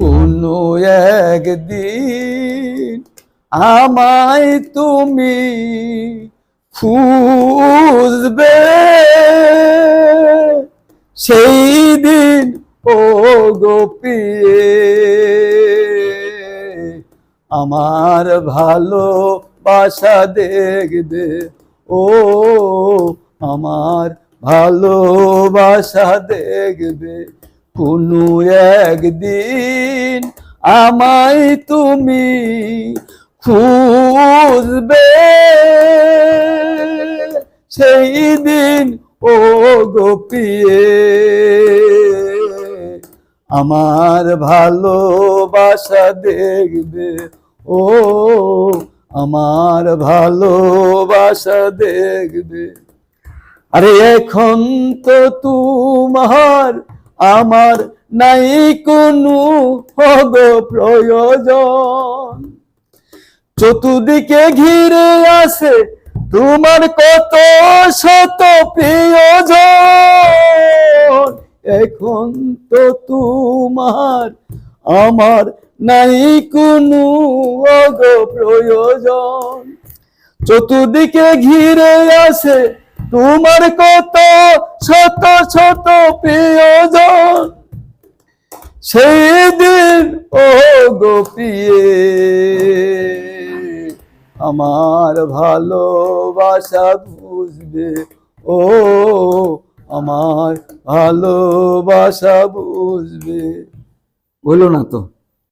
কোনো একদিন আমায় তুমি খুঁজবে। সেই দিন, ও গোপিয়ে আমার ভালো বাসা দেখবে। ও আমার ভালোবাসা দেখবে। কোনো একদিন আমায় তুমি খুঁজবে। সেই দিন, ও গোপিয়ে আমার ভালোবাসা দেখবে। ও, আমার ভালোবাসা দেখবে। আরে এখন তো তোমার আমার নাই কোনো হব প্রয়োজন। চতুর্দিকে ঘিরে আছে তোমার কত শত প্রিয়জন। এখন তো তোমার, আমার নাই কোনো অগ প্রয়োজন। চতুর্দিকে ঘিরে আছে তোমার কত শত শত দিন ও গোপিয়ে আমার ভালোবাসা বুঝবে। ও আমার ভালোবাসা বুঝবে। বলো না তো।